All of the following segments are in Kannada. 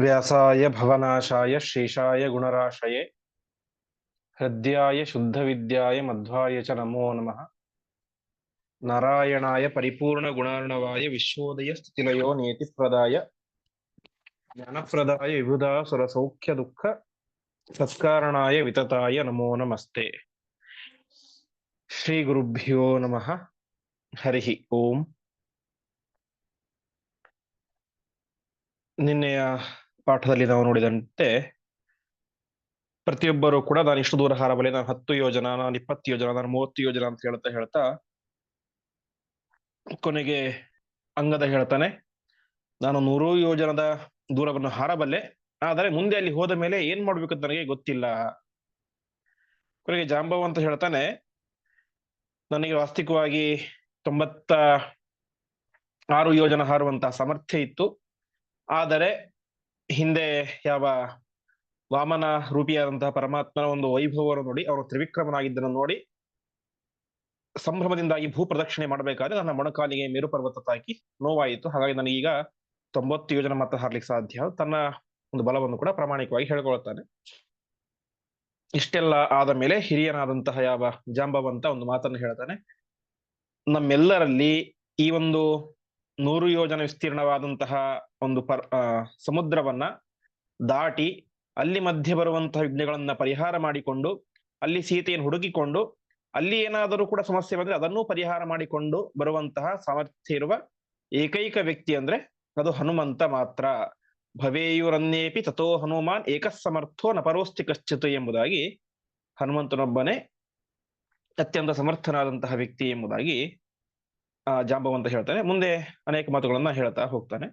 ವ್ಯಾಸಾಯ ಭವನಾಶಾಯ, ಶೇಷಾಯ ಗುಣರಾಶಯೇ. ಹೃದಯಾಯ ಶುದ್ಧವಿದ್ಯಾಯ ಮಧ್ವಾಯ ಚ ನಮೋ ನಮಃ. ನಾರಾಯಣಾಯ ಪರಿಪೂರ್ಣ ಗುಣಾರ್ಣವಾಯ ವಿಶ್ವೋದಯ ಸ್ಥಿತಿಲಯೋ ನೇತಿಪ್ರದಾಯ ಜ್ಞಾನಪ್ರದಾಯ ವಿಭುಧಾ ಸುರ ಸೌಖ್ಯ ದುಃಖ. ಸತ್ಕಾರಣಾಯ ವಿತತಾಯ ನಮೋ ನಮಸ್ತೆ. ಶ್ರೀ ಗುರುಭ್ಯೋ ನಮಃ. ಹರಿ ಓಂ. ನಿನ್ನೆಯ ಪಾಠದಲ್ಲಿ ನಾವು ನೋಡಿದಂತೆ ಪ್ರತಿಯೊಬ್ಬರು ಕೂಡ ನಾನು ಇಷ್ಟು ದೂರ ಹಾರಬಲ್ಲೆ, ನಾನು ಹತ್ತು ಯೋಜನ, ನಾನು ಇಪ್ಪತ್ತು ಯೋಜನ, ನಾನು ಮೂವತ್ತು ಯೋಜನ ಅಂತ ಹೇಳ್ತಾ ಹೇಳ್ತಾ ಕೊನೆಗೆ ಅಂಗದ ಹೇಳ್ತಾನೆ. ನಾನು ನೂರು ಯೋಜನದ ದೂರವನ್ನು ಹಾರಬಲ್ಲೆ, ಆದರೆ ಮುಂದೆ ಅಲ್ಲಿ ಹೋದ ಮೇಲೆ ಏನ್ ಅಂತ ನನಗೆ ಗೊತ್ತಿಲ್ಲ. ಕೊನೆಗೆ ಜಾಂಬವ್ ಅಂತ ಹೇಳ್ತಾನೆ. ನನಗೆ ವಾಸ್ತವಿಕವಾಗಿ ತೊಂಬತ್ತ ಆರು ಯೋಜನ ಹಾರುವಂತಹ ಸಾಮರ್ಥ್ಯ ಇತ್ತು. ಆದರೆ ಹಿಂದೆ ಯಾವ ವಾಮನ ರೂಪಿಯಾದಂತಹ ಪರಮಾತ್ಮನ ಒಂದು ವೈಭವವನ್ನು ನೋಡಿ ಅವರು ತ್ರಿವಿಕ್ರಮನಾಗಿದ್ದನ್ನು ನೋಡಿ ಸಂಭ್ರಮದಿಂದಾಗಿ ಭೂ ಪ್ರದಕ್ಷಿಣೆ ಮಾಡಬೇಕಾದ್ರೆ ನನ್ನ ಮೊಣಕಾಲಿಗೆ ಮೇರು ಪರ್ವತ ತಾಕಿ ನೋವಾಯಿತು. ಹಾಗಾಗಿ ನನಗೀಗ ತೊಂಬತ್ತು ಯೋಜನೆ ಮಾತ್ರ ಹಾರ್ಲಿಕ್ಕೆ ಸಾಧ್ಯ. ತನ್ನ ಒಂದು ಬಲವನ್ನು ಕೂಡ ಪ್ರಾಮಾಣಿಕವಾಗಿ ಹೇಳ್ಕೊಳ್ತಾನೆ ಇಷ್ಟೆಲ್ಲ ಆದ ಮೇಲೆ ಹಿರಿಯನಾದಂತಹ ಯಾವ ಜಾಂಬವಂತ ಒಂದು ಮಾತನ್ನು ಹೇಳ್ತಾನೆ, ನಮ್ಮೆಲ್ಲರಲ್ಲಿ ಈ ಒಂದು ನೂರು ಯೋಜನೆ ವಿಸ್ತೀರ್ಣವಾದಂತಹ ಒಂದು ಪರ್ ಸಮುದ್ರವನ್ನ ದಾಟಿ ಅಲ್ಲಿ ಮಧ್ಯೆ ಬರುವಂತಹ ವಿಘ್ನಗಳನ್ನ ಪರಿಹಾರ ಮಾಡಿಕೊಂಡು, ಅಲ್ಲಿ ಸೀತೆಯನ್ನು ಹುಡುಕಿಕೊಂಡು ಅಲ್ಲಿ ಏನಾದರೂ ಕೂಡ ಸಮಸ್ಯೆ ಬಂದ್ರೆ ಅದನ್ನೂ ಪರಿಹಾರ ಮಾಡಿಕೊಂಡು ಬರುವಂತಹ ಸಾಮರ್ಥ್ಯ ಇರುವ ಏಕೈಕ ವ್ಯಕ್ತಿ ಅಂದ್ರೆ ಅದು ಹನುಮಂತ ಮಾತ್ರ. ಭವೇಯುರನ್ನೇಪಿ ತಥೋ ಹನುಮಾನ್ ಏಕಸಮರ್ಥೋ ನಪರೋಸ್ತಿ ಕಶ್ಚಿತ್ ಎಂಬುದಾಗಿ ಹನುಮಂತನೊಬ್ಬನೇ ಅತ್ಯಂತ ಸಮರ್ಥನಾದಂತಹ ವ್ಯಕ್ತಿ ಎಂಬುದಾಗಿ ಜಾಂಬವಂತ ಹೇಳ್ತಾನೆ. ಮುಂದೆ ಅನೇಕ ಮಾತುಗಳನ್ನ ಹೇಳ್ತಾ ಹೋಗ್ತಾನೆ.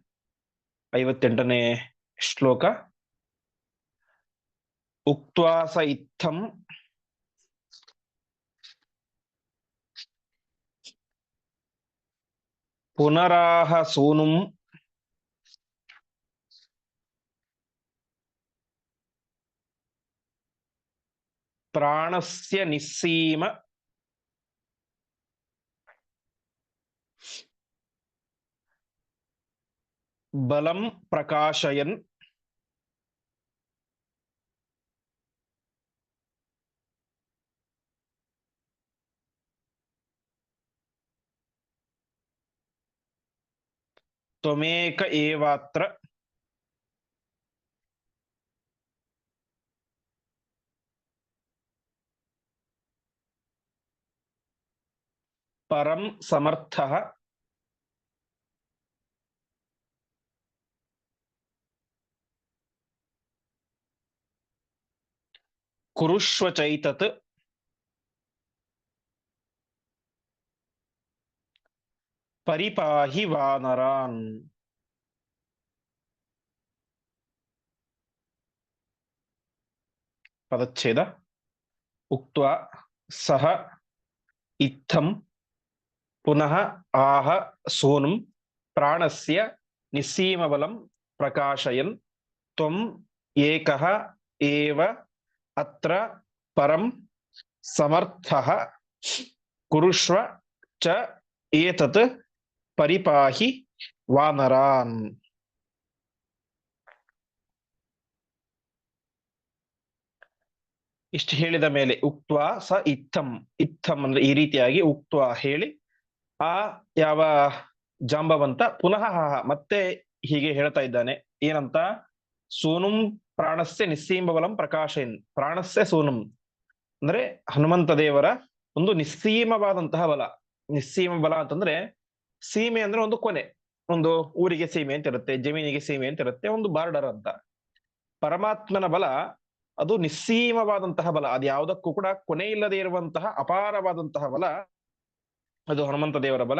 ಐವತ್ತೆಂಟನೇ ಶ್ಲೋಕ. ಉಕ್ವಾಸ ಇತ್ತಂ. ಪುನರಾಹ ಸೂನುಂ. ಪ್ರಾಣಸ್ಯ ನಿಸ್ಸೀಮ. ಬಲಂ ಪ್ರಕಾಶಯನ್ ತ್ವಮೇಕ ಏವಾತ್ರ ಪರಂ ಸಮರ್ಥಃ ಕುರುಷ್ವ ಚೈತತ್ ಪರಿಪಾಹಿ ವಾನರಾನ್ ಪದಚ್ಛೇದ ಉಕ್ತ್ವಾ ಸಹ ಇತ್ತಂ ಪುನಃ ಆಹ ಸೋನುಂ ಪ್ರಾಣಸ್ಯ ನಿಸ್ಸೀಮಬಲಂ ಪ್ರಕಾಶಯನ್ ತ್ವಂ ಏಕಃ ಏವ ಅತ್ರ ಪರಂ ಸಮರ್ಥಃ ಕುರುಷ್ವ ಚ ಏತತ್ ಪರಿಪಾಹಿ ವಾನರಾನ್. ಇಷ್ಟು ಹೇಳಿದ ಮೇಲೆ ಉಕ್ವಾ ಸ ಇತ್ತಂ. ಇತ್ತಂ ಅಂದ್ರೆ ಈ ರೀತಿಯಾಗಿ ಉಕ್ವಾ ಹೇಳಿ ಆ ಯಾವ ಜಾಂಬವಂತ ಪುನಃ ಮತ್ತೆ ಹೀಗೆ ಹೇಳ್ತಾ ಇದ್ದಾನೆ. ಏನಂತ? ಸೋನುಂ ಪ್ರಾಣಸ್ಯ ನಿಸ್ಸೀಮಬಲಂ ಪ್ರಕಾಶಯನ್. ಪ್ರಾಣಸ್ಯ ಸೋನುಂ. ಅಂದ್ರೆ ಹನುಮಂತ ದೇವರ ಒಂದು ನಿಸ್ಸೀಮವಾದಂತಹ ಬಲ. ನಿಸ್ಸೀಮ ಬಲ ಅಂತಂದ್ರೆ ಸೀಮೆ ಅಂದ್ರೆ ಒಂದು ಕೊನೆ. ಒಂದು ಊರಿಗೆ ಸೀಮೆ ಅಂತ ಇರುತ್ತೆ, ಜಮೀನಿಗೆ ಸೀಮೆ ಅಂತ ಇರುತ್ತೆ, ಒಂದು ಬಾರ್ಡರ್ ಅಂತ. ಪರಮಾತ್ಮನ ಬಲ ಅದು ನಿಸ್ಸೀಮವಾದಂತಹ ಬಲ. ಅದು ಯಾವುದಕ್ಕೂ ಕೂಡ ಕೊನೆ ಇಲ್ಲದೆ ಇರುವಂತಹ ಅಪಾರವಾದಂತಹ ಬಲ ಅದು ಹನುಮಂತ ದೇವರ ಬಲ.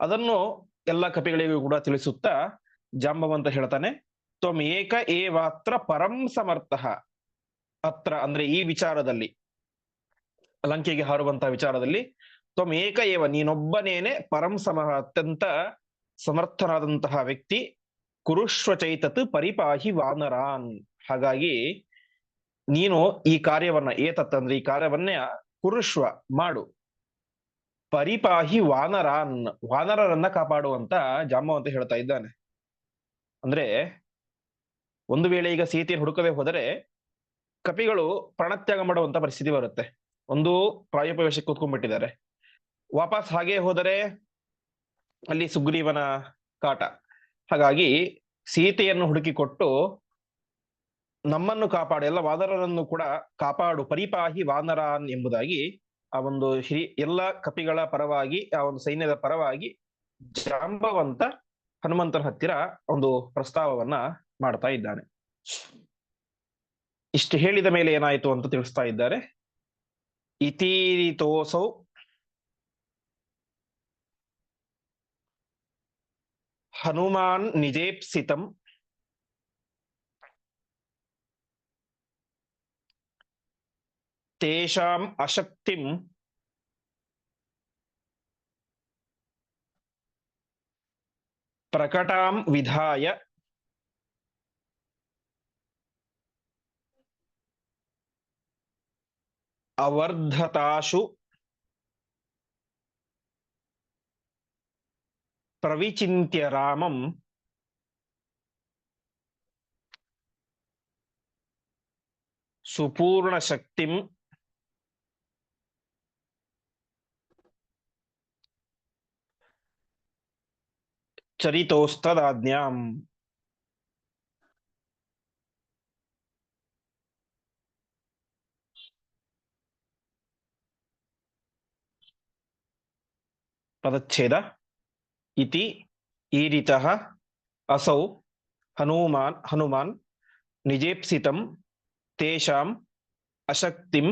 ಅದನ್ನು ಎಲ್ಲ ಕಪಿಗಳಿಗೂ ಕೂಡ ತಿಳಿಸುತ್ತಾ ಜಾಂಬವಂತ ಹೇಳ್ತಾನೆ. ತ್ವಮ್ ಏಕ ಏವಾತ್ರ ಪರಂ ಸಮರ್ಥಃ. ಅತ್ರ ಅಂದ್ರೆ ಈ ವಿಚಾರದಲ್ಲಿ, ಲಂಕೆಗೆ ಹಾರುವಂತಹ ವಿಚಾರದಲ್ಲಿ, ತ್ವಮೇಕ ಏವ ನೀನೊಬ್ಬನೇನೆ ಪರಂ ಸಮ, ಅತ್ಯಂತ ಸಮರ್ಥನಾದಂತಹ ವ್ಯಕ್ತಿ ಕುರುಷ್ವ ಚೈತತ್ ಪರಿಪಾಹಿ ವಾನರಾನ್. ಹಾಗಾಗಿ ನೀನು ಈ ಕಾರ್ಯವನ್ನ, ಏತತ್ ಅಂದ್ರೆ ಈ ಕಾರ್ಯವನ್ನೇ ಕುರುಷ್ವ ಮಾಡು. ಪರಿಪಾಹಿ ವಾನರಾನ್, ವಾನರರನ್ನ ಕಾಪಾಡುವಂತ ಜಾಂಬವಂತ ಹೇಳ್ತಾ ಇದ್ದಾನೆ. ಅಂದ್ರೆ ಒಂದು ವೇಳೆ ಈಗ ಸೀತೆಯನ್ನು ಹುಡುಕದೆ ಹೋದರೆ ಕಪಿಗಳು ಪ್ರಾಣತ್ಯಾಗ ಮಾಡುವಂತ ಪರಿಸ್ಥಿತಿ ಬರುತ್ತೆ. ಒಂದು ಪ್ರಾಯೋಪವೇಶಕ್ಕೆ ಕೂತ್ಕೊಂಡ್ಬಿಟ್ಟಿದ್ದಾರೆ. ವಾಪಸ್ ಹಾಗೆ ಹೋದರೆ ಅಲ್ಲಿ ಸುಗ್ರೀವನ ಕಾಟ. ಹಾಗಾಗಿ ಸೀತೆಯನ್ನು ಹುಡುಕಿಕೊಟ್ಟು ನಮ್ಮನ್ನು ಕಾಪಾಡು, ಎಲ್ಲ ವಾದರರನ್ನು ಕೂಡ ಕಾಪಾಡು, ಪರಿಪಾಹಿ ವಾನರಾನ್ ಎಂಬುದಾಗಿ ಆ ಒಂದು ಹಿರಿ, ಎಲ್ಲ ಕಪಿಗಳ ಪರವಾಗಿ, ಆ ಒಂದು ಸೈನ್ಯದ ಪರವಾಗಿ ಜಾಂಬವಂತ ಹನುಮಂತನ ಹತ್ತಿರ ಒಂದು ಪ್ರಸ್ತಾವವನ್ನ ಮಾಡ್ತಾ ಇದ್ದಾನೆ. ಇಷ್ಟು ಹೇಳಿದ ಮೇಲೆ ಏನಾಯ್ತು ಅಂತ ತಿಳಿಸ್ತಾ ಇದ್ದಾರೆ. ಇತೀರಿತೋಸೌ. ಹನುಮಾನ್ ನಿಜೇಪ್ಸಿತಂ. ತೇಷಾಂ ಅಶಕ್ತಿಂ. ಪ್ರಕಟಾಂ ವಿಧಾಯ. ಅವರ್ಧತಾಶು ಪ್ರವಿಚಿಂತ್ಯ ರಾಮಂ ಸುಪೂರ್ಣ ಶಕ್ತಿಂ ಚರಿತೋಸ್ತದಾಜ್ಞಾಂ ಪದಚ್ಛೇದ ಇತಿ ಈರಿತಃ ಅಸೌ ಹನುಮಾನ್ ಹನುಮಾನ್ ನಿಜೇಪ್ಸಿತಂ ತೇಷಾಂ ಅಶಕ್ತಿಂ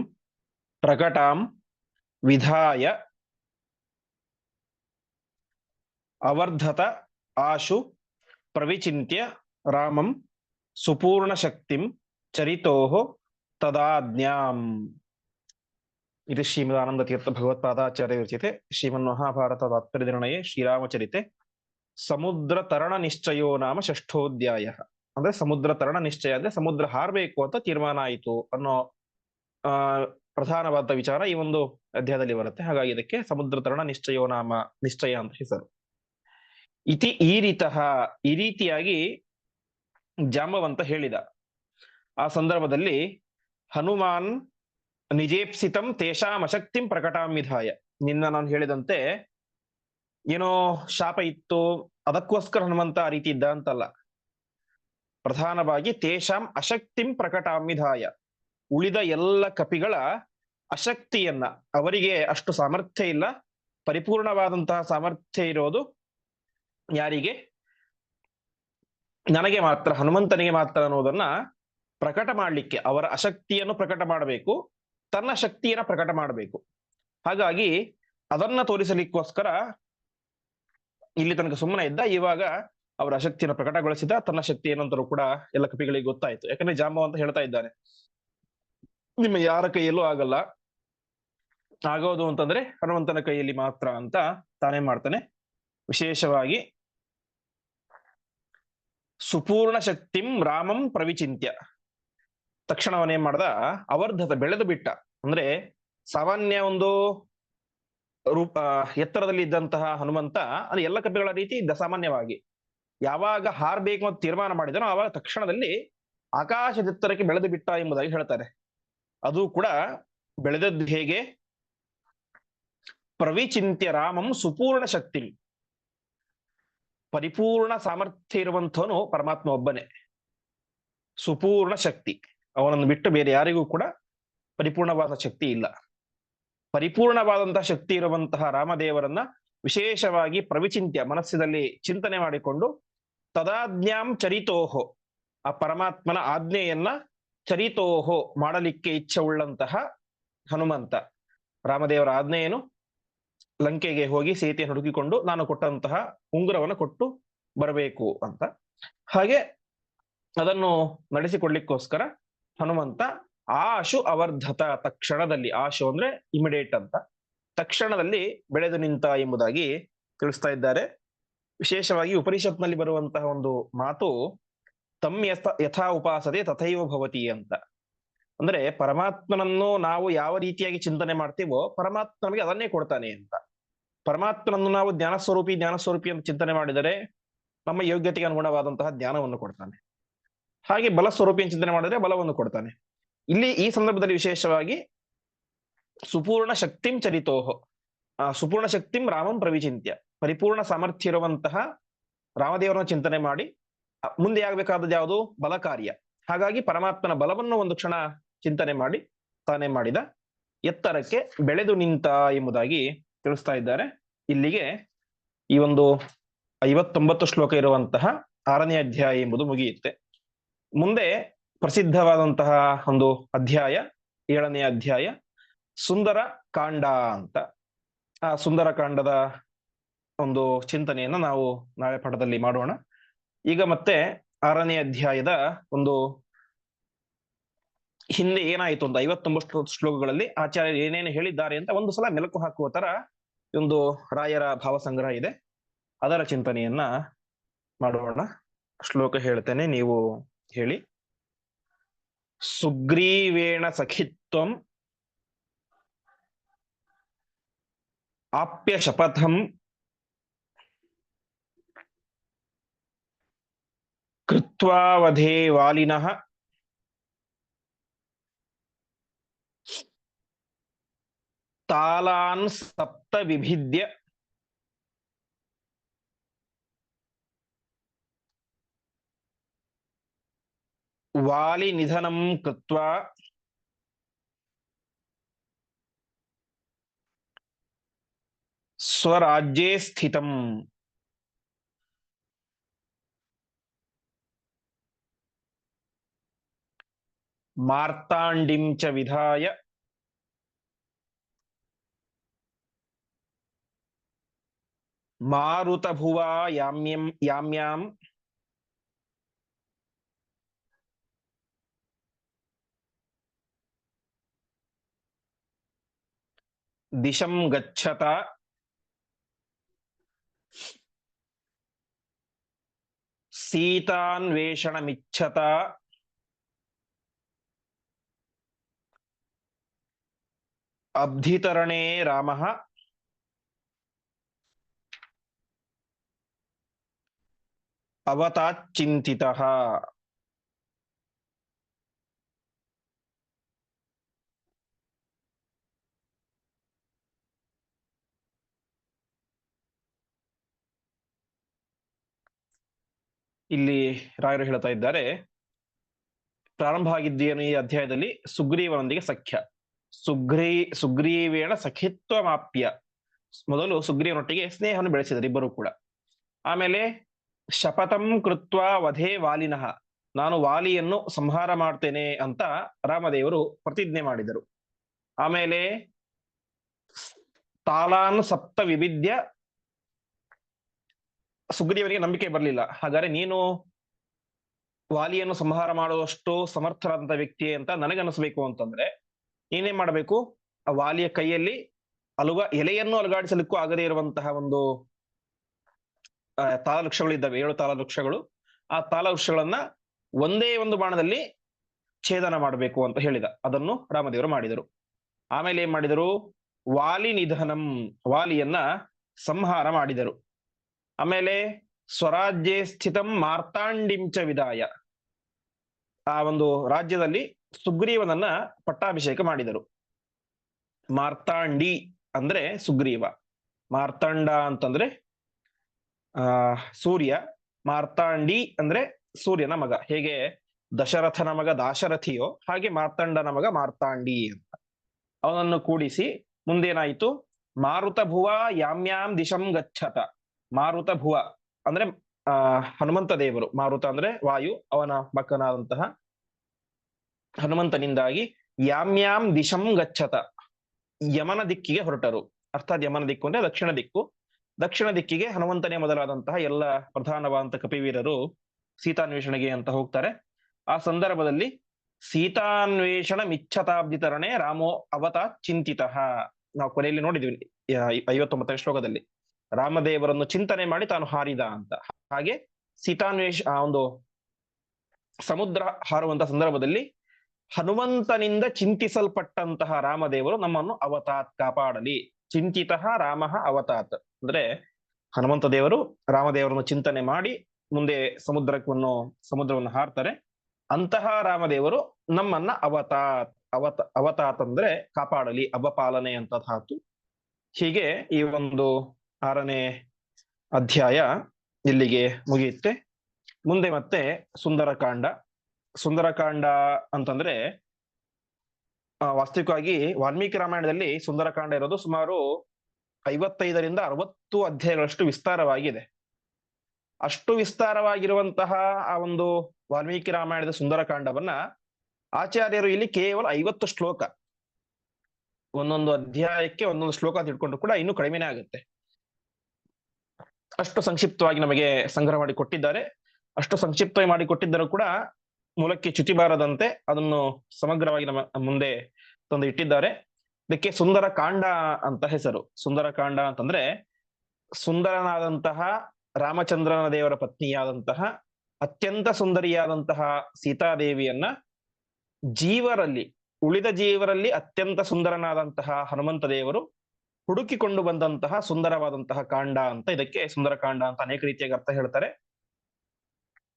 ಪ್ರಕಟಾಂ ವಿಧಾಯ ಅವರ್ಧತ ಆಶು ಪ್ರವಿಚಿಂತ್ಯ ರಾಮಂ ಸುಪೂರ್ಣ ಶಕ್ತಿಂ ಚರಿತೋಃ ತದಾಜ್ಞಾಂ ಇದು ಶ್ರೀಮದಾನಂದ ತೀರ್ಥ ಭಗವತ್ಪಾದಾಚಾರ್ಯ ವಿರಚಿತೆ ಶ್ರೀಮನ್ ಮಹಾಭಾರತ ತಾತ್ಪರ್ಯ ನಿರ್ಣಯ ಶ್ರೀರಾಮಚರಿತೆ. ಸಮುದ್ರ ತರಣ ನಿಶ್ಚಯೋ ನಾಮ ಷಷ್ಠೋಧ್ಯಾಯ. ಅಂದ್ರೆ ಸಮುದ್ರ ತರಣ ನಿಶ್ಚಯ ಅಂದ್ರೆ ಸಮುದ್ರ ಹಾರಬೇಕು ಅಂತ ತೀರ್ಮಾನ ಆಯಿತು ಅನ್ನೋ, ಆ, ಪ್ರಧಾನವಾದ ವಿಚಾರ ಈ ಒಂದು ಅಧ್ಯಾಯದಲ್ಲಿ ಬರುತ್ತೆ. ಹಾಗಾಗಿ ಇದಕ್ಕೆ ಸಮುದ್ರ ತರಣ ನಿಶ್ಚಯೋ ನಾಮ ನಿಶ್ಚಯ ಅಂತ ಹೆಸರು. ಇತಿ ಈ ರೀತಃ ಈ ರೀತಿಯಾಗಿ ಜಾಂಬವಂತ ಹೇಳಿದ. ಆ ಸಂದರ್ಭದಲ್ಲಿ ಹನುಮಾನ್ ನಿಜೇಪ್ಸಿತಂ ತೇಷಾಂ ಅಶಕ್ತಿಂ ಪ್ರಕಟಾಮಿಧಾಯ ನಿನ್ನ ನಾನು ಹೇಳಿದಂತೆ, ಏನೋ ಶಾಪ ಇತ್ತು, ಅದಕ್ಕೋಸ್ಕರ ಹನುಮಂತ ಆ ರೀತಿ ಇದ್ದ ಅಂತಲ್ಲ. ಪ್ರಧಾನವಾಗಿ ತೇಷಾಂ ಅಶಕ್ತಿಂ ಪ್ರಕಟಾಮಿಧಾಯ ಉಳಿದ ಎಲ್ಲ ಕಪಿಗಳ ಅಶಕ್ತಿಯನ್ನ, ಅವರಿಗೆ ಅಷ್ಟು ಸಾಮರ್ಥ್ಯ ಇಲ್ಲ, ಪರಿಪೂರ್ಣವಾದಂತಹ ಸಾಮರ್ಥ್ಯ ಇರೋದು ಯಾರಿಗೆ? ನನಗೆ ಮಾತ್ರ, ಹನುಮಂತನಿಗೆ ಮಾತ್ರ ಅನ್ನೋದನ್ನ ಪ್ರಕಟ ಮಾಡಲಿಕ್ಕೆ, ಅವರ ಅಶಕ್ತಿಯನ್ನು ಪ್ರಕಟ ಮಾಡಬೇಕು. ತನ್ನ ಶಕ್ತಿಯನ್ನ ಪ್ರಕಟ ಮಾಡಬೇಕು. ಹಾಗಾಗಿ ಅದನ್ನ ತೋರಿಸಲಿಕ್ಕೋಸ್ಕರ ಇಲ್ಲಿ ತನಕ ಸುಮ್ಮನೆ ಇದ್ದ, ಇವಾಗ ಅವರ ಅಶಕ್ತಿಯನ್ನು ಪ್ರಕಟಗೊಳಿಸಿದ, ತನ್ನ ಶಕ್ತಿ ಏನಂತರೂ ಕೂಡ ಎಲ್ಲ ಕಪಿಗಳಿಗೆ ಗೊತ್ತಾಯ್ತು. ಯಾಕಂದ್ರೆ ಜಾಂಬ ಅಂತ ಹೇಳ್ತಾ ಇದ್ದಾನೆ. ನಿಮ್ಮ ಯಾರ ಕೈಯಲ್ಲೂ ಆಗಲ್ಲ. ಆಗೋದು ಅಂತಂದ್ರೆ ಹನುಮಂತನ ಕೈಯಲ್ಲಿ ಮಾತ್ರ ಅಂತ ತಾನೇ ಮಾಡ್ತಾನೆ. ವಿಶೇಷವಾಗಿ ಸುಪೂರ್ಣ ಶಕ್ತಿಂ ರಾಮಂ ಪ್ರವಿಚಿಂತ್ಯ. ತಕ್ಷಣ ಅವನೇನ್ ಮಾಡ್ದ? ಅವರ್ಧತ ಬೆಳೆದು ಬಿಟ್ಟ. ಅಂದ್ರೆ ಸಾಮಾನ್ಯ ಒಂದು ರೂಪ, ಎತ್ತರದಲ್ಲಿ ಇದ್ದಂತಹ ಹನುಮಂತ, ಅದು ಎಲ್ಲ ಕಪಿಗಳ ರೀತಿ ಇದ್ದ ಸಾಮಾನ್ಯವಾಗಿ ಯಾವಾಗ ಹಾರ್ಬೇಕು ಅಂತ ತೀರ್ಮಾನ ಮಾಡಿದನೋ ಆವಾಗ ತಕ್ಷಣದಲ್ಲಿ ಆಕಾಶದೆತ್ತರಕ್ಕೆ ಬೆಳೆದು ಬಿಟ್ಟ ಎಂಬುದಾಗಿ ಹೇಳ್ತಾರೆ. ಅದು ಕೂಡ ಬೆಳೆದದ್ದು ಹೇಗೆ? ಪ್ರವಿಚಿಂತ್ಯ ರಾಮಂ ಸುಪೂರ್ಣ ಶಕ್ತಿ. ಪರಿಪೂರ್ಣ ಸಾಮರ್ಥ್ಯ ಇರುವಂಥವನು ಪರಮಾತ್ಮ ಒಬ್ಬನೇ. ಸುಪೂರ್ಣ ಶಕ್ತಿ. ಅವನನ್ನು ಬಿಟ್ಟು ಬೇರೆ ಯಾರಿಗೂ ಕೂಡ ಪರಿಪೂರ್ಣವಾದ ಶಕ್ತಿ ಇಲ್ಲ. ಪರಿಪೂರ್ಣವಾದಂತಹ ಶಕ್ತಿ ಇರುವಂತಹ ರಾಮದೇವರನ್ನ ವಿಶೇಷವಾಗಿ ಪ್ರವಿಚಿಂತ್ಯ ಮನಸ್ಸಿನಲ್ಲಿ ಚಿಂತನೆ ಮಾಡಿಕೊಂಡು ತದಾಜ್ಞಾಂ ಚರಿತೋಹೋ, ಆ ಪರಮಾತ್ಮನ ಆಜ್ಞೆಯನ್ನ ಚರಿತೋಹೋ ಮಾಡಲಿಕ್ಕೆ ಇಚ್ಛೆ ಉಳ್ಳಂತಹ ಹನುಮಂತ. ರಾಮದೇವರ ಆಜ್ಞೆಯನ್ನು ಲಂಕೆಗೆ ಹೋಗಿ ಸೀತೆಯನ್ನು ಹುಡುಕಿಕೊಂಡು ನಾನು ಕೊಟ್ಟಂತಹ ಉಂಗುರವನ್ನು ಕೊಟ್ಟು ಬರಬೇಕು ಅಂತ. ಹಾಗೆ ಅದನ್ನು ನಡೆಸಿಕೊಡ್ಲಿಕ್ಕೋಸ್ಕರ ಹನುಮಂತ ಆಶು ಅವರ್ಧತ ತಕ್ಷಣದಲ್ಲಿ ಆಶು ಅಂದ್ರೆ ಇಮಿಡಿಯೇಟ್ ಅಂತ. ತಕ್ಷಣದಲ್ಲಿ ಬೆಳೆದು ನಿಂತ ಎಂಬುದಾಗಿ ತಿಳಿಸ್ತಾ ಇದ್ದಾರೆ. ವಿಶೇಷವಾಗಿ ಉಪನಿಷತ್ನಲ್ಲಿ ಬರುವಂತಹ ಒಂದು ಮಾತು ತಮ್ಮ ಯಥ ಉಪಾಸದೆ ತಥೈವ ಭವತಿ ಅಂತ. ಅಂದ್ರೆ ಪರಮಾತ್ಮನನ್ನು ನಾವು ಯಾವ ರೀತಿಯಾಗಿ ಚಿಂತನೆ ಮಾಡ್ತೀವೋ, ಪರಮಾತ್ಮ ನಮಗೆ ಅದನ್ನೇ ಕೊಡ್ತಾನೆ ಅಂತ. ಪರಮಾತ್ಮನನ್ನು ನಾವು ಜ್ಞಾನ ಸ್ವರೂಪಿ ಜ್ಞಾನ ಸ್ವರೂಪಿ ಅಂತ ಚಿಂತನೆ ಮಾಡಿದರೆ ನಮ್ಮ ಯೋಗ್ಯತೆಗೆ ಅನುಗುಣವಾದಂತಹ ಜ್ಞಾನವನ್ನು ಕೊಡ್ತಾನೆ. ಹಾಗೆ ಬಲ ಸ್ವರೂಪಿಯನ್ನು ಚಿಂತನೆ ಮಾಡಿದ್ರೆ ಬಲವನ್ನು ಕೊಡ್ತಾನೆ. ಇಲ್ಲಿ ಈ ಸಂದರ್ಭದಲ್ಲಿ ವಿಶೇಷವಾಗಿ ಸುಪೂರ್ಣ ಶಕ್ತಿಂ ಚರಿತೋಹೋ, ಆ, ಸುಪೂರ್ಣ ಶಕ್ತಿಂ ರಾಮಂ ಪ್ರವಿಚಿಂತ್ಯ. ಪರಿಪೂರ್ಣ ಸಾಮರ್ಥ್ಯ ಇರುವಂತಹ ರಾಮದೇವರನ್ನ ಚಿಂತನೆ ಮಾಡಿ ಮುಂದೆ ಆಗ್ಬೇಕಾದದ್ದು ಯಾವುದು? ಬಲ ಕಾರ್ಯ ಹಾಗಾಗಿ ಪರಮಾತ್ಮನ ಬಲವನ್ನು ಒಂದು ಕ್ಷಣ ಚಿಂತನೆ ಮಾಡಿ, ತಾನೇ ಮಾಡಿದ ಎತ್ತರಕ್ಕೆ ಬೆಳೆದು ನಿಂತ ಎಂಬುದಾಗಿ ತಿಳಿಸ್ತಾ ಇದ್ದಾರೆ. ಇಲ್ಲಿಗೆ ಈ ಒಂದು ಐವತ್ತೊಂಬತ್ತು ಶ್ಲೋಕ ಇರುವಂತಹ ಆರನೇ ಅಧ್ಯಾಯ ಎಂಬುದು ಮುಗಿಯುತ್ತೆ. ಮುಂದೆ ಪ್ರಸಿದ್ಧವಾದಂತಹ ಒಂದು ಅಧ್ಯಾಯ, ಏಳನೇ ಅಧ್ಯಾಯ, ಸುಂದರ ಕಾಂಡ ಅಂತ. ಆ ಸುಂದರ ಕಾಂಡದ ಒಂದು ಚಿಂತನೆಯನ್ನ ನಾವು ನಾಳೆ ಪಠದಲ್ಲಿ ಮಾಡೋಣ. ಈಗ ಮತ್ತೆ ಆರನೇ ಅಧ್ಯಾಯದ ಒಂದು ಹಿಂದೆ ಏನಾಯಿತು ಒಂದು ಐವತ್ತೊಂಬತ್ತು ಶ್ಲೋಕಗಳಲ್ಲಿ ಆಚಾರ್ಯರು ಏನೇನು ಹೇಳಿದ್ದಾರೆ ಅಂತ ಒಂದು ಸಲ ಮೆಲುಕು ಹಾಕುವ ತರ ಒಂದು ರಾಯರ ಭಾವಸಂಗ್ರಹ ಇದೆ. ಅದರ ಚಿಂತನೆಯನ್ನ ಮಾಡೋಣ. ಶ್ಲೋಕ ಹೇಳ್ತೇನೆ, ನೀವು ಹೇಳಿ. ಸುಗ್ರೀವೇಣ ಸಖಿತ್ವಂ ಆಪ್ಯ ಶಪಥಂ ಕೃತ್ವಾ ವಧೇ ವಾಲಿನಃ ತಾಲಾನ್ ಸಪ್ತ ವಿಭಿದ್ಯ ವಾಲಿ ನಿಧನಂ ಕೃತ್ವಾ ಸ್ವರಾಜ್ಯೇ ಸ್ಥಿತಂ ಮಾರ್ತಾಂಡಿಂ ಚ ವಿಧಾಯ ಮಾರುತಭುವಾ ಯಾಮ್ಯಂ ಯಾಮ್ಯಾಂ ದಿಶಂ ಗಚ್ಚತ ಸೀತಾನ್ವೇಷಣಮಿಚ್ಛತ ಅಬ್ಧಿತರಣೇ ಇಲ್ಲಿ ರಾಯರು ಹೇಳ್ತಾ ಇದ್ದಾರೆ, ಪ್ರಾರಂಭ ಆಗಿದ್ದೇನು ಈ ಅಧ್ಯಾಯದಲ್ಲಿ, ಸುಗ್ರೀವನೊಂದಿಗೆ ಸಖ್ಯ. ಸುಗ್ರೀ, ಸುಗ್ರೀವೇಣ ಸಖಿತ್ವ ಮಾಪ್ಯ. ಮೊದಲು ಸುಗ್ರೀವನೊಟ್ಟಿಗೆ ಸ್ನೇಹವನ್ನು ಬೆಳೆಸಿದರು ಇಬ್ಬರು ಕೂಡ. ಆಮೇಲೆ, ಶಪಥಂ ಕೃತ್ವ ವಧೆ ವಾಲಿನಃ. ನಾನು ವಾಲಿಯನ್ನು ಸಂಹಾರ ಮಾಡ್ತೇನೆ ಅಂತ ರಾಮದೇವರು ಪ್ರತಿಜ್ಞೆ ಮಾಡಿದರು. ಆಮೇಲೆ, ತಾಲಾನ್ ಸಪ್ತ ವಿವಿಧ್ಯ ಸುಗ್ರೀವನಿಗೆ ನಂಬಿಕೆ ಬರಲಿಲ್ಲ. ಹಾಗಾದ್ರೆ ನೀನು ವಾಲಿಯನ್ನು ಸಂಹಾರ ಮಾಡುವಷ್ಟು ಸಮರ್ಥರಾದಂತ ವ್ಯಕ್ತಿ ಅಂತ ನನಗನ್ನಿಸ್ಬೇಕು ಅಂತಂದ್ರೆ ನೀನೇನ್ ಮಾಡಬೇಕು? ಆ ವಾಲಿಯ ಕೈಯಲ್ಲಿ ಅಲುಗ ಎಲೆಯನ್ನು ಅಲುಗಾಡಿಸಲಿಕ್ಕೂ ಆಗದೇ ಇರುವಂತಹ ಒಂದು ತಾಲವೃಕ್ಷಗಳು ಇದ್ದಾವೆ ಏಳು ತಾಲವೃಕ್ಷಗಳು ಆ ತಾಲವೃಕ್ಷಗಳನ್ನ ಒಂದೇ ಒಂದು ಬಾಣದಲ್ಲಿ ಛೇದನ ಮಾಡಬೇಕು ಅಂತ ಹೇಳಿದ. ಅದನ್ನು ರಾಮದೇವರು ಮಾಡಿದರು. ಆಮೇಲೆ ಏನ್ ಮಾಡಿದರು? ವಾಲಿ ನಿಧನಂ, ವಾಲಿಯನ್ನ ಸಂಹಾರ ಮಾಡಿದರು. ಆಮೇಲೆ ಸ್ವರಾಜ್ಯೇ ಸ್ಥಿತಂ ಮಾರ್ತಾಂಡಿಂಚ ವಿದಾಯ. ಆ ಒಂದು ರಾಜ್ಯದಲ್ಲಿ ಸುಗ್ರೀವನನ್ನ ಪಟ್ಟಾಭಿಷೇಕ ಮಾಡಿದರು. ಮಾರ್ತಾಂಡಿ ಅಂದ್ರೆ ಸುಗ್ರೀವ. ಮಾರ್ತಾಂಡ ಅಂತಂದ್ರೆ, ಆ, ಸೂರ್ಯ. ಮಾರ್ತಾಂಡಿ ಅಂದ್ರೆ ಸೂರ್ಯನ ಮಗ. ಹೇಗೆ? ದಶರಥನ ಮಗ ದಾಶರಥಿಯೋ, ಹಾಗೆ ಮಾರ್ತಾಂಡನ ಮಗ ಮಾರ್ತಾಂಡಿ ಅಂತ. ಅವನನ್ನು ಕೂಡಿಸಿ ಮುಂದೇನಾಯಿತು? ಮಾರುತ ಭುವ ಯಾಮ್ಯಾಂ ದಿಶಂ ಗಚ್ಚತ. ಮಾರುತ ಭುವ ಅಂದ್ರೆ ಹನುಮಂತ ದೇವರು. ಮಾರುತ ಅಂದ್ರೆ ವಾಯು, ಅವನ ಮಕ್ಕನಾದಂತಹ ಹನುಮಂತನಿಂದಾಗಿ ಯಾಮ್ಯಾಮ್ ದಿಶಂ ಗಚ್ಚತ. ಯಮನ ದಿಕ್ಕಿಗೆ ಹೊರಟರು. ಅರ್ಥಾತ್ ಯಮನ ದಿಕ್ಕು ಅಂದ್ರೆ ದಕ್ಷಿಣ ದಿಕ್ಕು. ದಕ್ಷಿಣ ದಿಕ್ಕಿಗೆ ಹನುಮಂತನೇ ಮೊದಲಾದಂತಹ ಎಲ್ಲ ಪ್ರಧಾನವಾದಂತಹ ಕಪಿವೀರರು ಸೀತಾನ್ವೇಷಣೆಗೆ ಅಂತ ಹೋಗ್ತಾರೆ. ಆ ಸಂದರ್ಭದಲ್ಲಿ ಸೀತಾನ್ವೇಷಣ ಮಿಚ್ಛತಾಬ್ದಿತರಣೆ ರಾಮೋ ಅವತ ಚಿಂತಿತ. ನಾವು ಕೊನೆಯಲ್ಲಿ ನೋಡಿದ್ವಿ ಐವತ್ತೊಂಬತ್ತನೇ ಶ್ಲೋಕದಲ್ಲಿ. ರಾಮದೇವರನ್ನು ಚಿಂತನೆ ಮಾಡಿ ತಾನು ಹಾರಿದ ಅಂತ. ಹಾಗೆ ಸೀತಾನ್ವೇಷ, ಆ, ಒಂದು ಸಮುದ್ರ ಹಾರುವಂತ ಸಂದರ್ಭದಲ್ಲಿ ಹನುಮಂತನಿಂದ ಚಿಂತಿಸಲ್ಪಟ್ಟಂತಹ ರಾಮದೇವರು ನಮ್ಮನ್ನು ಅವತಾತ್ ಕಾಪಾಡಲಿ. ಚಿಂತಿತ ರಾಮ ಅವತಾತ್. ಅಂದ್ರೆ ಹನುಮಂತ ದೇವರು ರಾಮದೇವರನ್ನು ಚಿಂತನೆ ಮಾಡಿ ಮುಂದೆ ಸಮುದ್ರವನ್ನು ಸಮುದ್ರವನ್ನು ಹಾರ್ತಾರೆ. ಅಂತಹ ರಾಮದೇವರು ನಮ್ಮನ್ನ ಅವತಾತ್, ಅವತ, ಅವತಾತ್ ಅಂದ್ರೆ ಕಾಪಾಡಲಿ ಅಬಪಾಲನೆ ಅಂತ ಧಾತು ಹೀಗೆ ಈ ಒಂದು ಆರನೇ ಅಧ್ಯಾಯ ಇಲ್ಲಿಗೆ ಮುಗಿಯುತ್ತೆ. ಮುಂದೆ ಮತ್ತೆ ಸುಂದರಕಾಂಡ. ಸುಂದರಕಾಂಡ ಅಂತಂದ್ರೆ ವಾಸ್ತವಿಕವಾಗಿ ವಾಲ್ಮೀಕಿ ರಾಮಾಯಣದಲ್ಲಿ ಸುಂದರಕಾಂಡ ಇರೋದು ಸುಮಾರು ಐವತ್ತೈದರಿಂದ ಅರವತ್ತು ಅಧ್ಯಾಯಗಳಷ್ಟು ವಿಸ್ತಾರವಾಗಿದೆ. ಅಷ್ಟು ವಿಸ್ತಾರವಾಗಿರುವಂತಹ ಆ ಒಂದು ವಾಲ್ಮೀಕಿ ರಾಮಾಯಣದ ಸುಂದರಕಾಂಡವನ್ನ ಆಚಾರ್ಯರು ಇಲ್ಲಿ ಕೇವಲ ಐವತ್ತು ಶ್ಲೋಕ. ಒಂದೊಂದು ಅಧ್ಯಾಯಕ್ಕೆ ಒಂದೊಂದು ಶ್ಲೋಕ ತಿಳ್ಕೊಂಡು ಕೂಡ ಇನ್ನೂ ಕಡಿಮೆನೇ ಆಗುತ್ತೆ. ಅಷ್ಟು ಸಂಕ್ಷಿಪ್ತವಾಗಿ ನಮಗೆ ಸಂಗ್ರಹ ಮಾಡಿ ಕೊಟ್ಟಿದ್ದಾರೆ. ಅಷ್ಟು ಸಂಕ್ಷಿಪ್ತವಾಗಿ ಮಾಡಿ ಕೊಟ್ಟಿದ್ದರೂ ಕೂಡ ಮೂಲಕ್ಕೆ ಚ್ಯುತಿ ಬಾರದಂತೆ ಅದನ್ನು ಸಮಗ್ರವಾಗಿ ನಮ್ಮ ಮುಂದೆ ತಂದು ಇಟ್ಟಿದ್ದಾರೆ. ಇದಕ್ಕೆ ಸುಂದರ ಕಾಂಡ ಅಂತ ಹೆಸರು. ಸುಂದರ ಕಾಂಡ ಅಂತಂದ್ರೆ ಸುಂದರನಾದಂತಹ ರಾಮಚಂದ್ರನ ದೇವರ ಪತ್ನಿಯಾದಂತಹ ಅತ್ಯಂತ ಸುಂದರಿಯಾದಂತಹ ಸೀತಾದೇವಿಯನ್ನ ಜೀವರಲ್ಲಿ, ಉಳಿದ ಜೀವರಲ್ಲಿ ಅತ್ಯಂತ ಸುಂದರನಾದಂತಹ ಹನುಮಂತ ದೇವರು ಹುಡುಕಿಕೊಂಡು ಬಂದಂತಹ ಸುಂದರವಾದಂತಹ ಕಾಂಡ ಅಂತ ಇದಕ್ಕೆ ಸುಂದರಕಾಂಡ ಅಂತ ಅನೇಕ ರೀತಿಯಾಗಿ ಅರ್ಥ ಹೇಳ್ತಾರೆ.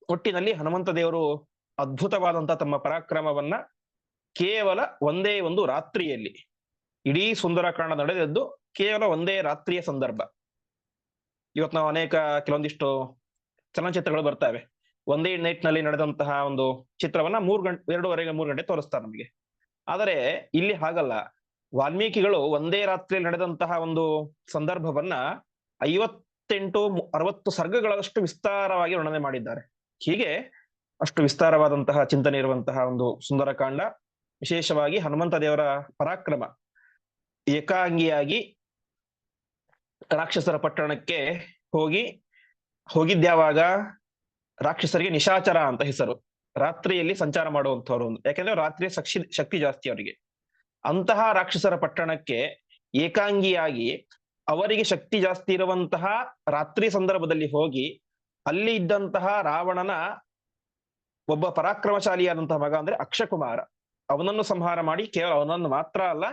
ಒಟ್ಟಿನಲ್ಲಿ ಹನುಮಂತ ದೇವರು ಅದ್ಭುತವಾದಂತಹ ತಮ್ಮ ಪರಾಕ್ರಮವನ್ನ ಕೇವಲ ಒಂದೇ ಒಂದು ರಾತ್ರಿಯಲ್ಲಿ, ಇಡೀ ಸುಂದರಕಾಂಡ ನಡೆದದ್ದು ಕೇವಲ ಒಂದೇ ರಾತ್ರಿಯ ಸಂದರ್ಭ. ಇವತ್ತು ನಾವು ಅನೇಕ ಕೆಲವೊಂದಿಷ್ಟು ಚಲನಚಿತ್ರಗಳು ಬರ್ತವೆ. ಒಂದೇ ನೈಟ್ನಲ್ಲಿ ನಡೆದಂತಹ ಒಂದು ಚಿತ್ರವನ್ನ ಮೂರು ಗಂಟೆ, ಎರಡೂವರೆಗೆ ಮೂರು ಗಂಟೆ ತೋರಿಸ್ತಾರೆ ನಮಗೆ. ಆದರೆ ಇಲ್ಲಿ ಹಾಗಲ್ಲ. ವಾಲ್ಮೀಕಿಗಳು ಒಂದೇ ರಾತ್ರಿಯಲ್ಲಿ ನಡೆದಂತಹ ಒಂದು ಸಂದರ್ಭವನ್ನ ಐವತ್ತೆಂಟು ಅರವತ್ತು ಸರ್ಗಗಳಷ್ಟು ವಿಸ್ತಾರವಾಗಿ ವರ್ಣನೆ ಮಾಡಿದ್ದಾರೆ. ಹೀಗೆ ಅಷ್ಟು ವಿಸ್ತಾರವಾದಂತಹ ಚಿಂತನೆ ಇರುವಂತಹ ಒಂದು ಸುಂದರಕಾಂಡ, ವಿಶೇಷವಾಗಿ ಹನುಮಂತ ದೇವರ ಪರಾಕ್ರಮ, ಏಕಾಂಗಿಯಾಗಿ ರಾಕ್ಷಸರ ಪಟ್ಟಣಕ್ಕೆ ಹೋಗಿ ಹೋಗಿದ್ಯಾವಾಗ ರಾಕ್ಷಸರಿಗೆ ನಿಶಾಚರ ಅಂತ ಹೆಸರು. ರಾತ್ರಿಯಲ್ಲಿ ಸಂಚಾರ ಮಾಡುವಂತವ್ರು ಯಾಕೆಂದ್ರೆ ರಾತ್ರಿಯ ಶಕ್ತಿ ಶಕ್ತಿ ಜಾಸ್ತಿ ಅವರಿಗೆ. ಅಂತಹ ರಾಕ್ಷಸರ ಪಟ್ಟಣಕ್ಕೆ ಏಕಾಂಗಿಯಾಗಿ ಅವರಿಗೆ ಶಕ್ತಿ ಜಾಸ್ತಿ ಇರುವಂತಹ ರಾತ್ರಿ ಸಂದರ್ಭದಲ್ಲಿ ಹೋಗಿ ಅಲ್ಲಿ ಇದ್ದಂತಹ ರಾವಣನ ಒಬ್ಬ ಪರಾಕ್ರಮಶಾಲಿಯಾದಂತಹ ಮಗ ಅಂದ್ರೆ ಅಕ್ಷಕುಮಾರ. ಅವನನ್ನು ಸಂಹಾರ ಮಾಡಿ ಕೇವಲ ಅವನನ್ನು ಮಾತ್ರ ಅಲ್ಲ,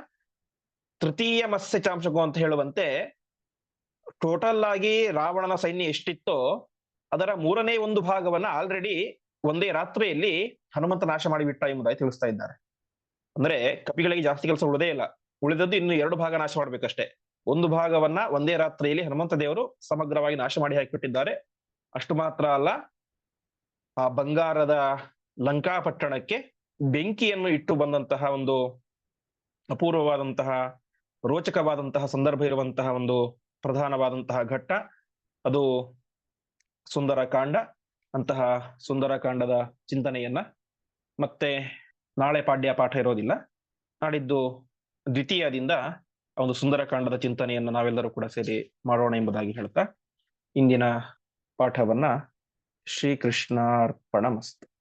ತೃತೀಯ ಮತ್ಸ್ಯಚಾಂಶಕು ಅಂತ ಹೇಳುವಂತೆ ಟೋಟಲ್ ಆಗಿ ರಾವಣನ ಸೈನ್ಯ ಎಷ್ಟಿತ್ತೋ ಅದರ ಮೂರನೇ ಒಂದು ಭಾಗವನ್ನ ಆಲ್ರೆಡಿ ಒಂದೇ ರಾತ್ರಿಯಲ್ಲಿ ಹನುಮಂತ ನಾಶ ಮಾಡಿಬಿಟ್ಟ ಎಂಬುದಾಗಿ ತಿಳಿಸ್ತಾ ಇದ್ದಾರೆ. ಅಂದ್ರೆ ಕಪಿಗಳಿಗೆ ಜಾಸ್ತಿ ಕೆಲಸ ಉಳಿದೇ ಇಲ್ಲ. ಉಳಿದದ್ದು ಇನ್ನು ಎರಡು ಭಾಗ ನಾಶ ಮಾಡ್ಬೇಕಷ್ಟೇ. ಒಂದು ಭಾಗವನ್ನ ಒಂದೇ ರಾತ್ರಿಯಲ್ಲಿ ಹನುಮಂತ ದೇವರು ಸಮಗ್ರವಾಗಿ ನಾಶ ಮಾಡಿ ಹಾಕಿಬಿಟ್ಟಿದ್ದಾರೆ ಅಷ್ಟು ಮಾತ್ರ ಅಲ್ಲ, ಆ ಬಂಗಾರದ ಲಂಕಾ ಪಟ್ಟಣಕ್ಕೆ ಬೆಂಕಿಯನ್ನು ಇಟ್ಟು ಬಂದಂತಹ ಒಂದು ಅಪೂರ್ವವಾದಂತಹ, ರೋಚಕವಾದಂತಹ ಸಂದರ್ಭ ಇರುವಂತಹ ಒಂದು ಪ್ರಧಾನವಾದಂತಹ ಘಟ್ಟ. ಅದು ಸುಂದರ ಕಾಂಡ ಅಂತಹ ಸುಂದರ ಕಾಂಡದ ಚಿಂತನೆಯನ್ನ. ಮತ್ತೆ ನಾಳೆ ಪಾಡ್ಯ ಪಾಠ ಇರೋದಿಲ್ಲ. ನಾಡಿದ್ದು ದ್ವಿತೀಯದಿಂದ ಒಂದು ಸುಂದರಕಾಂಡದ ಚಿಂತನೆಯನ್ನು ನಾವೆಲ್ಲರೂ ಕೂಡ ಸೇರಿ ಮಾಡೋಣ ಎಂಬುದಾಗಿ ಹೇಳ್ತಾ, ಇಂದಿನ ಪಾಠವನ್ನ ಶ್ರೀಕೃಷ್ಣಾರ್ಪಣ ಮಸ್ತು